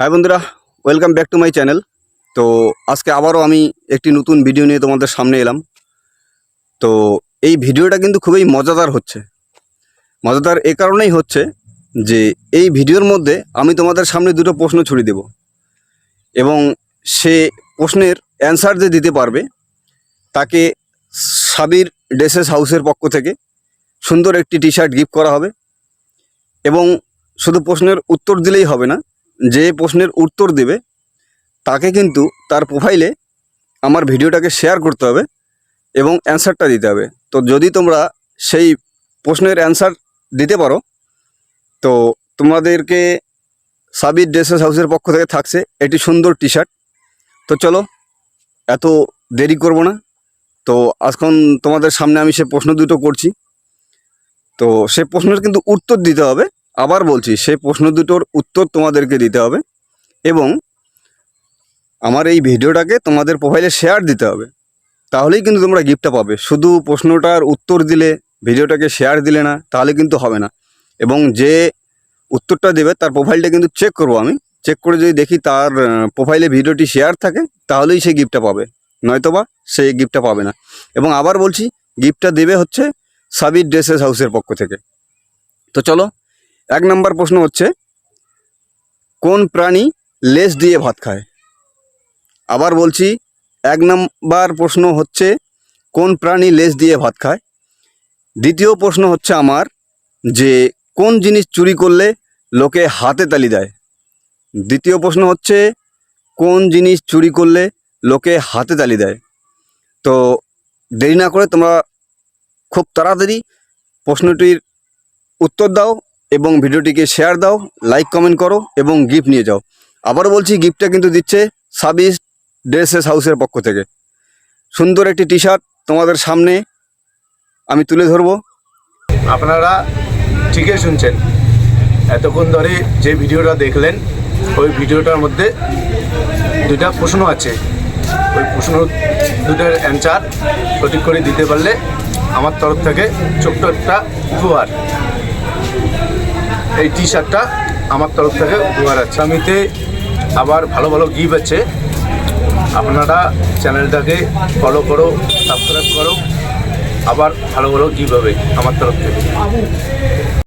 High বন্ধুরা welcome back to my channel তো আজকে আবারও আমি একটি নতুন ভিডিও নিয়ে তোমাদের সামনে এলাম। তো এই ভিডিওটা কিন্তু খুবই মজাদার হচ্ছে। মজাদার এ কারণেই হচ্ছে যে এই ভিডিওর মধ্যে আমি তোমাদের সামনে দুটো প্রশ্ন ছুড়ে দেব। এবং সে প্রশ্নের অ্যান্সার যে দিতে পারবে, তাকে সাবির ড্রেসেস হাউসের পক্ষ থেকে সুন্দর একটি টি শার্ট গিফট করা হবে। এবং শুধু প্রশ্নের উত্তর দিলেই হবে না যে প্রশ্নের উত্তর দেবে, তাকে কিন্তু তার প্রোফাইলে আমার ভিডিওটাকে শেয়ার করতে হবে এবং অ্যান্সারটা দিতে হবে। তো যদি তোমরা সেই প্রশ্নের অ্যান্সার দিতে পারো, তো তোমাদেরকে সাবির ড্রেসেস হাউসের পক্ষ থেকে থাকছে এটি সুন্দর টি শার্ট তো চলো, এত দেরি করব না। তো এখন তোমাদের সামনে আমি সে প্রশ্ন দুটো করছি। তো সে প্রশ্নের কিন্তু উত্তর দিতে হবে। আবার বলছি, সেই প্রশ্ন দুটোর উত্তর তোমাদেরকে দিতে হবে এবং আমার এই ভিডিওটাকে তোমাদের প্রোফাইলে শেয়ার দিতে হবে। তাহলেই কিন্তু তোমরা গিফটটা পাবে। শুধু প্রশ্নটার উত্তর দিলে, ভিডিওটাকে শেয়ার দিলে না, তাহলে কিন্তু হবে না। এবং যে উত্তরটা দেবে, তার প্রোফাইলটা কিন্তু চেক করব আমি। চেক করে যদি দেখি তার প্রোফাইলে ভিডিওটি শেয়ার থাকে, তাহলেই সে গিফটটা পাবে। নয়তোবা সে গিফটটা পাবে না। এবং আবার বলছি গিফটটা দেবে হচ্ছে সাবির ড্রেসেস হাউসের পক্ষ থেকে। তো চলো এক নম্বর প্রশ্ন হচ্ছে, কোন প্রাণী লেজ দিয়ে ভাত খায়? আবার বলছি, এক নম্বর প্রশ্ন হচ্ছে, কোন প্রাণী লেজ দিয়ে ভাত খায়? দ্বিতীয় প্রশ্ন হচ্ছে আমার যে, কোন জিনিস চুরি করলে লোকে হাতে তালি দেয়? দ্বিতীয় প্রশ্ন হচ্ছে, কোন জিনিস চুরি করলে লোকে হাতে তালি দেয়? তো দেরি না করে তোমরা খুব তাড়াতাড়ি প্রশ্নটির উত্তর দাও এবং ভিডিওটিকে শেয়ার দাও লাইক কমেন্ট করো এবং গিফট নিয়ে যাও। আবারও বলছি গিফটটা কিন্তু দিচ্ছে সাবিস ড্রেসেস হাউসের পক্ষ থেকে। সুন্দর একটি টি শার্ট তোমাদের সামনে আমি তুলে ধরবো। আপনারা ঠিকই শুনছেন। এতক্ষণ ধরে যে ভিডিওটা দেখলেন, ওই ভিডিওটার মধ্যে দুটা প্রশ্ন আছে। ওই প্রশ্ন দুটার অ্যান্সার সঠিক করে দিতে পারলে আমার তরফ থেকে ছোট্ট একটা উপহার। এই টি শার্টটা আমার তরফ থেকে উপহার আছে। আমিতে আবার ভালো ভালো গিফট আছে। আপনারা চ্যানেলটাকে ফলো করো সাবস্ক্রাইব করো। আবার ভালো ভালো গিফট হবে আমার তরফ থেকে।